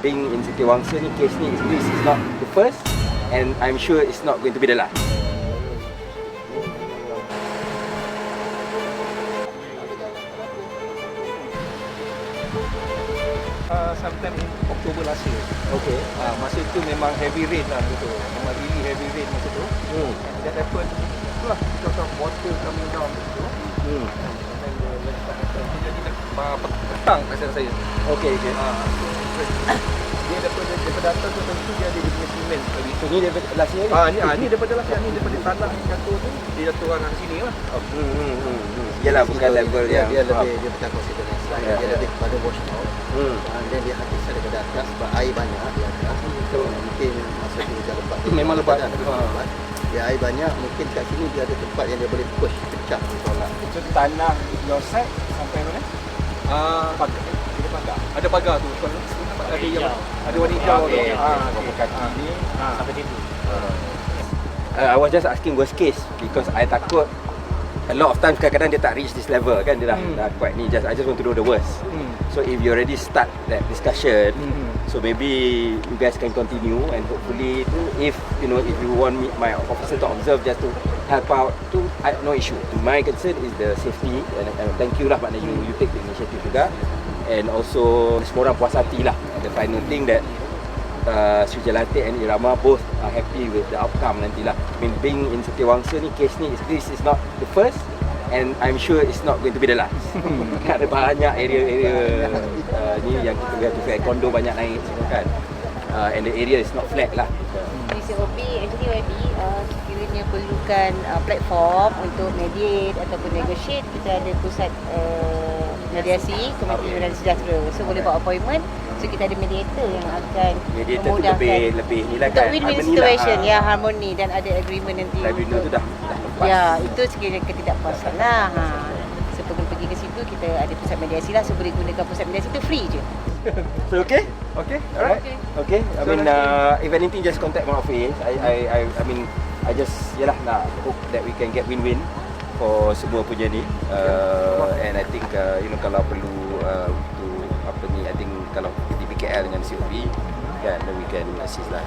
Being in Siti Wangsa ni, case ni, this is not the first and I'm sure it's not going to be the last. uh, sometime in October last year. Okay. Uh, masa itu memang heavy rain lah betul. Memang really heavy rain masa tu. Hmm. And that happened, itulah because of water coming down begitu. Hmm. And then the. Jadi uh, petang rasa saya. Okay, okay. Uh, dia daripada, daripada atas tu tentu dia ada dia punya simen tadi. So ni daripada last year ni? Ah ni ah ni daripada lah ni daripada tanah jatuh tu dia jatuh orang sini lah. Hmm, hmm, hmm, hmm. Yalah, bukan level dia, yang... dia lebih dia bukan consider landslide Ya, dia ya. lebih kepada washout Hmm. and then dia habis daripada atas sebab air banyak di atas so mungkin masa tu hujan lebat Memang lebat. Ada Ha. lebat. dia air banyak mungkin kat sini dia ada tempat yang dia boleh push pecah tolak Itu tanah your side sampai mana? Ah pagar. Ada pagar. Ada pagar tu. Kalau ada yang ada warna hijau. Okey. Ah kaki ni Ah. sampai situ. Uh, I was just asking worst case because I takut a lot of times kadang-kadang dia tak reach this level kan dia dah, Hmm. dah quite ni just I just want to know the worst. Hmm. So if you already start that discussion, Hmm. so maybe you guys can continue and hopefully tu if you know if you want me, my officer to observe just to help out tu I no issue. My concern is the safety and, and thank you lah maknanya you you take the initiative juga and also semua orang puas hati lah. The final thing that uh, Sri Jalati and Irama both are happy with the outcome nantilah. I mean being in Siti Wangsa ni case ni is this is not the first and I'm sure it's not going to be the last. Ada banyak area-area uh, ni yang kita lihat tu kayak kondo banyak naik semua kan. Uh, and the area is not flat lah. PCOB actually YB uh, sekiranya perlukan uh, platform untuk mediate ataupun negotiate kita ada pusat uh, mediasi Komiti Okay. okay. Sejahtera so boleh buat appointment so kita ada mediator yang akan Mediator tu memudahkan lebih lebih ni lah untuk kan. win-win harmony situation lah. ya harmoni dan ada agreement nanti Tribunal tu untuk dah dah lepas. ya itu sekiranya ketidakpuasan lah ha. sebelum pergi ke situ kita ada pusat mediasi lah so boleh gunakan pusat mediasi tu free je So okay? Okay, Alright. Okay. Okay. I So mean, nanti- uh, if anything, just contact my office. I, I, I, I mean, I just, yalah, nak hope that we can get win-win for semua punya ni. Uh, and I think, uh, you know, kalau perlu uh, untuk apa ni, I think kalau di PKL dengan COP, kan, then we can assist lah.